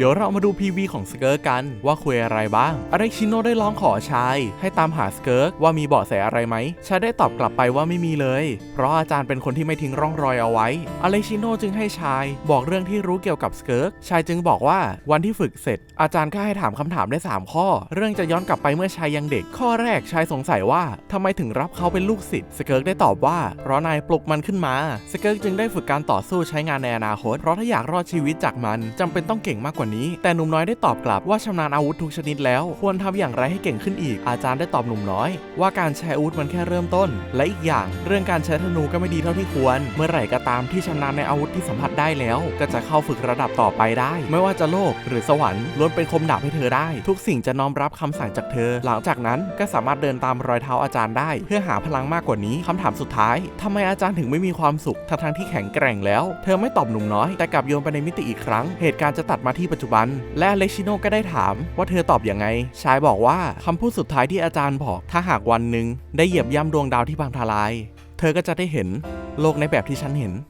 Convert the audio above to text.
เดี๋ยวเรามาดู PV ของสเกิร์กกันว่าคุยอะไรบ้างอเล็กชิโนได้ร้องขอชาย ให้ตามหาสเกิร์กว่ามีเบาะแสอะไรไหมชายได้ตอบกลับไปว่าไม่มีเลย เพราะอาจารย์เป็นคนที่ไม่ทิ้งร่องรอยเอาไว้อเล็กชิโนจึงให้ชาย บอกเรื่องที่รู้เกี่ยวกับสเกิร์กชายจึงบอกว่าวันที่ฝึกเสร็จ อาจารย์ก็ให้ถามคำถามได้ 3 ข้อ เรื่องจะย้อนกลับไปเมื่อชายยังเด็ก ข้อแรกชายสงสัยว่าทำไมถึงรับเขาเป็นลูกศิษย์สเกิร์กได้ตอบว่า เพราะนายปลุกมันขึ้นมาสเกิร์กจึงได้ฝึกการต่อสู้ใช้งานในอนาคตเพราะถ้าอยากรอดชีวิตจากมันจำเป็นต้องเก่งมากกว่านี้ แต่หนุ่มน้อยได้ตอบกลับว่าชำนาญอาวุธทุกชนิดแล้วควรทำอย่างไรให้เก่งขึ้นอีก อาจารย์ได้ตอบหนุ่มน้อย ว่าการใช้อาวุธมันแค่เริ่มต้น และอีกอย่างเรื่องการใช้ธนูก็ไม่ดีเท่าที่ควร เมื่อไหร่ก็ตามที่ชำนาญในอาวุธที่สัมผัสได้แล้ว ก็จะเข้าฝึกระดับต่อไปได้ ไม่ว่าจะโลกหรือสวรรค์ล้วนเป็นคมดาบให้เธอได้ ทุกสิ่งจะน้อมรับคำสั่งจากเธอ หลังจากนั้นก็สามารถเดินตามรอยเท้าอาจารย์ได้ เพื่อหาพลังมากกว่านี้คำถามสุดท้ายทำไมอาจารย์ถึงไม่มีความสุขทั้งที่แข็งแกร่งแล้ว เธอไม่ตอบหนุ่มน้อยแต่กลับโยนไปในมิติอีกครั้งเหตุการณ์จะตัดมาที่ปัจจุบัน และอเล็กชิโนก็ได้ถามว่าเธอตอบอย่างไง ชายบอกว่าคำพูดสุดท้ายที่อาจารย์บอก ถ้าหากวันหนึ่งได้เหยียบย่ำดวงดาวที่พังทลาย เธอก็จะได้เห็นโลกในแบบที่ฉันเห็น